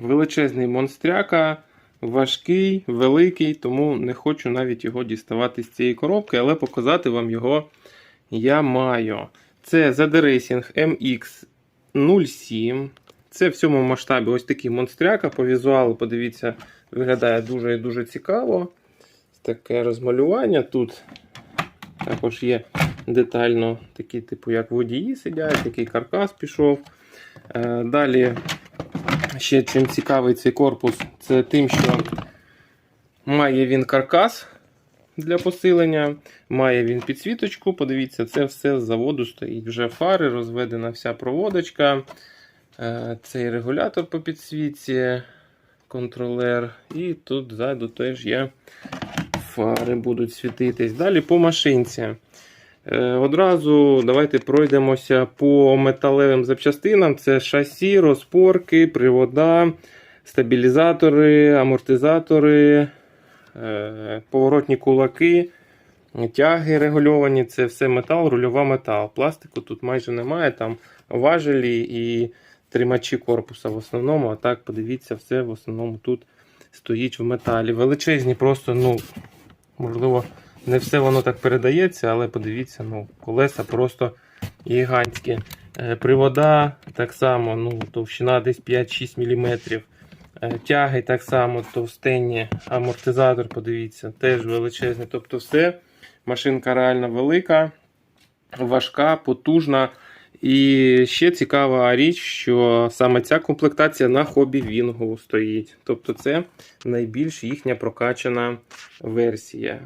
величезний монстряка, важкий, великий, тому не хочу навіть його діставати з цієї коробки, але показати вам його я маю. Це ZD Racing MX07. Це в цьому масштабі ось такий монстряка. По візуалу, подивіться, виглядає дуже і дуже цікаво. Таке розмалювання. Тут також є детально такі, типу, як водії сидять, такий каркас пішов. Е, Далі, ще чим цікавий цей корпус, це тим, що має він каркас для посилення, має він підсвіточку. Подивіться, це все з заводу стоїть. Вже фари, розведена вся проводочка. Е, Цей регулятор по підсвітці, контролер. І тут ззаду теж є фари будуть світитись. Далі по машинці. Е, Одразу давайте пройдемося по металевим запчастинам. Це шасі, розпорки, привода, стабілізатори, амортизатори, е, поворотні кулаки, тяги регульовані. Це все метал, рульова метал. Пластику тут майже немає. Там важелі і тримачі корпуса в основному. А так, подивіться, все в основному тут стоїть в металі. Величезні, просто, ну, можливо. Не все воно так передається, але подивіться, ну, колеса просто гігантські. Е, Привода так само, ну, товщина десь 5-6 мм. Тяги так само товстенні. Амортизатор, подивіться, теж величезний. Тобто все, машинка реально велика, важка, потужна. І ще цікава річ, що саме ця комплектація на хобі Вінго стоїть. Тобто це найбільш їхня прокачана версія.